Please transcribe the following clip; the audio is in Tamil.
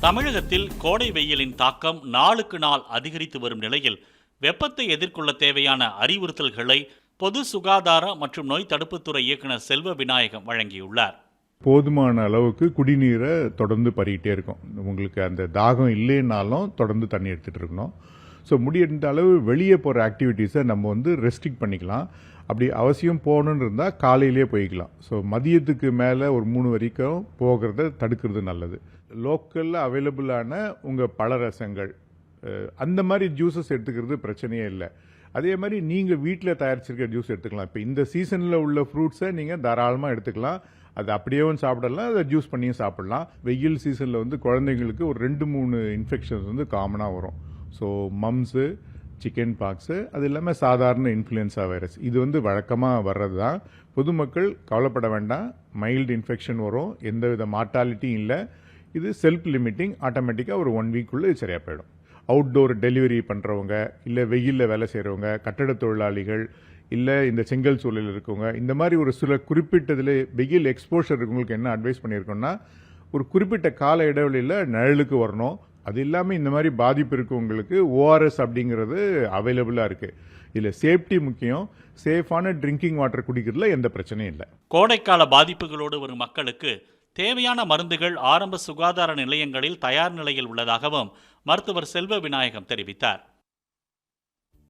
தமிழகத்தில் கோடை வெயிலின் தாக்கம் நாளுக்கு நாள் அதிகரித்து வரும் நிலையில் வெப்பத்தை எதிர்கொள்ள தேவையான அறிவுறுத்தல்களை பொது சுகாதார மற்றும் நோய் தடுப்புத்துறை இயக்குனர் செல்வ விநாயகம் வழங்கியுள்ளார். போதுமான அளவுக்கு குடிநீரை தொடர்ந்து பருகிட்டே இருக்கும். உங்களுக்கு அந்த தாகம் இல்லைன்னாலும் தொடர்ந்து தண்ணி எடுத்துகிட்டு இருக்கணும். ஸோ முடிந்த அளவு வெளியே போகிற ஆக்டிவிட்டீஸை நம்ம வந்து ரெஸ்ட்ரிக்ட் பண்ணிக்கலாம். அப்படி அவசியம் போகணுன்னு இருந்தால் காலையிலேயே போய்க்கலாம். ஸோ மதியத்துக்கு மேலே ஒரு மூணு வரைக்கும் போகிறத தடுக்கிறது நல்லது. லோக்கலில் அவைலபிளான உங்கள் பழரசங்கள் அந்த மாதிரி ஜூஸஸ் எடுத்துக்கிறது பிரச்சனையே இல்லை. அதே மாதிரி நீங்கள் வீட்டில் தயாரிச்சிருக்க ஜூஸ் எடுத்துக்கலாம். இப்போ இந்த சீசனில் உள்ள ஃப்ரூட்ஸை நீங்கள் தாராளமாக எடுத்துக்கலாம். அது அப்படியேவும் சாப்பிடலாம். அதை ஜூஸ் பண்ணியும் சாப்பிடலாம். வெயில் சீசனில் வந்து குழந்தைங்களுக்கு ஒரு ரெண்டு மூணு இன்ஃபெக்ஷன்ஸ் வந்து காமனாக வரும். ஸோ மம்ஸு சிக்கன் பாக்ஸு அது இல்லாமல் சாதாரண இன்ஃப்ளூயன்ஸா வைரஸ் இது வந்து வழக்கமாக வர்றது தான் பொதுமக்கள் கவலைப்பட வேண்டாம். மைல்டு இன்ஃபெக்ஷன் வரும். எந்தவித மார்ட்டாலிட்டியும் இல்லை. இது செல்ஃப் லிமிட்டிங் ஆட்டோமேட்டிக்காக ஒரு ஒன் வீக்குள்ளே இது சரியாக போயிடும். அவுட்டோர் டெலிவரி பண்ணுறவங்க இல்லை வெயிலில் வேலை செய்கிறவங்க கட்டட தொழிலாளிகள் இல்லை இந்த செங்கல் சூழலில் இருக்கவங்க இந்த மாதிரி ஒரு சில குறிப்பிட்டதில் வெயில் எக்ஸ்போஷர் இருக்கவங்களுக்கு என்ன அட்வைஸ் பண்ணியிருக்கோம்னா ஒரு குறிப்பிட்ட கால இடைவெளியில் நிழலுக்கு வரணும். அது இல்லாமல் இந்த மாதிரி பாதிப்பு இருக்கவங்களுக்கு ஓஆர்எஸ் அப்படிங்கிறது அவைலபிளாக இருக்குது இதில் சேஃப்டி முக்கியம். சேஃபான ட்ரிங்கிங் வாட்டர் குடிக்கிறதுல எந்த பிரச்சனையும் இல்லை. கோடைக்கால பாதிப்புகளோடு வரும் மக்களுக்கு தேவையான மருந்துகள் ஆரம்ப சுகாதார நிலையங்களில் தயார் நிலையில் உள்ளதாகவும் மருத்துவர் செல்வ விநாயகம் தெரிவித்தார்.